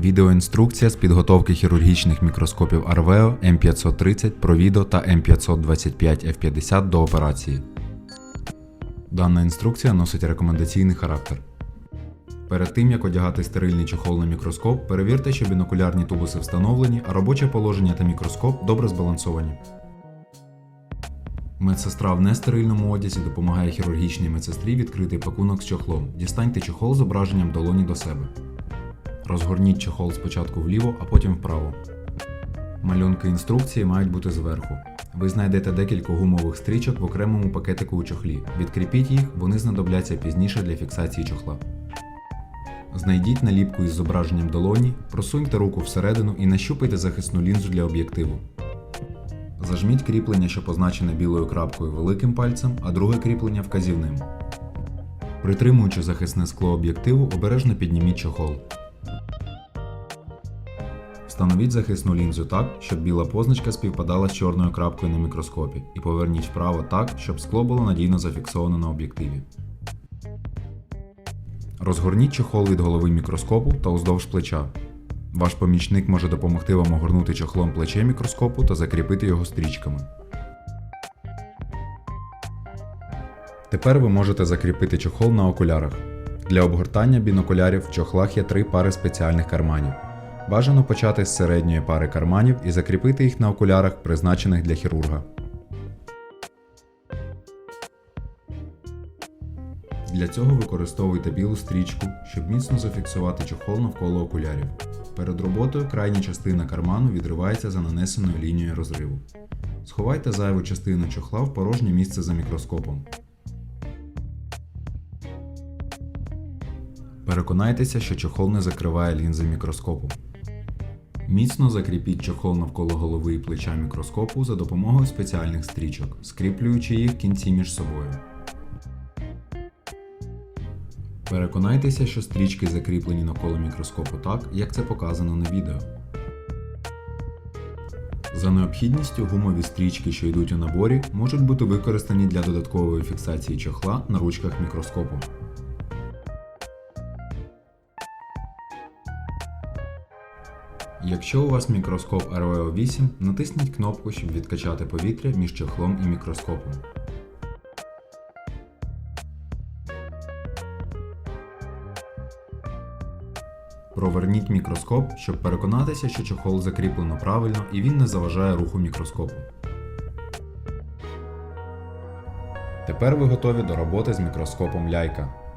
Відеоінструкція з підготовки хірургічних мікроскопів Arveo M530 Provido та M525 F50 до операції. Дана інструкція носить рекомендаційний характер. Перед тим як одягати стерильний чохол на мікроскоп, перевірте, що бінокулярні тубуси встановлені, а робоче положення та мікроскоп добре збалансовані. Медсестра в нестерильному одязі допомагає хірургічній медсестрі відкрити пакунок з чохлом. Дістаньте чохол зображенням долоні до себе. Розгорніть чохол спочатку вліво, а потім вправо. Малюнки інструкції мають бути зверху. Ви знайдете декілька гумових стрічок в окремому пакетику у чохлі. Відкріпіть їх, вони знадобляться пізніше для фіксації чохла. Знайдіть наліпку із зображенням долоні, просуньте руку всередину і нащупайте захисну лінзу для об'єктиву. Зажміть кріплення, що позначене білою крапкою великим пальцем, а друге кріплення вказівним. Притримуючи захисне скло об'єктиву, обережно підніміть чохол. Встановіть захисну лінзу так, щоб біла позначка співпадала з чорною крапкою на мікроскопі, і поверніть вправо так, щоб скло було надійно зафіксовано на об'єктиві. Розгорніть чохол від голови мікроскопу та уздовж плеча. Ваш помічник може допомогти вам огорнути чохлом плече мікроскопу та закріпити його стрічками. Тепер ви можете закріпити чохол на окулярах. Для обгортання бінокулярів в чохлах є три пари спеціальних карманів. Бажано почати з середньої пари карманів і закріпити їх на окулярах, призначених для хірурга. Для цього використовуйте білу стрічку, щоб міцно зафіксувати чохол навколо окулярів. Перед роботою крайня частина карману відривається за нанесеною лінією розриву. Сховайте зайву частину чохла в порожнє місце за мікроскопом. Переконайтеся, що чохол не закриває лінзи мікроскопу. Міцно закріпіть чохол навколо голови і плеча мікроскопу за допомогою спеціальних стрічок, скріплюючи їх кінці між собою. Переконайтеся, що стрічки закріплені навколо мікроскопу так, як це показано на відео. За необхідністю гумові стрічки, що йдуть у наборі, можуть бути використані для додаткової фіксації чохла на ручках мікроскопу. Якщо у вас мікроскоп RVO 8, натисніть кнопку, щоб відкачати повітря між чохлом і мікроскопом. Проверніть мікроскоп, щоб переконатися, що чохол закріплено правильно і він не заважає руху мікроскопу. Тепер ви готові до роботи з мікроскопом ляйка.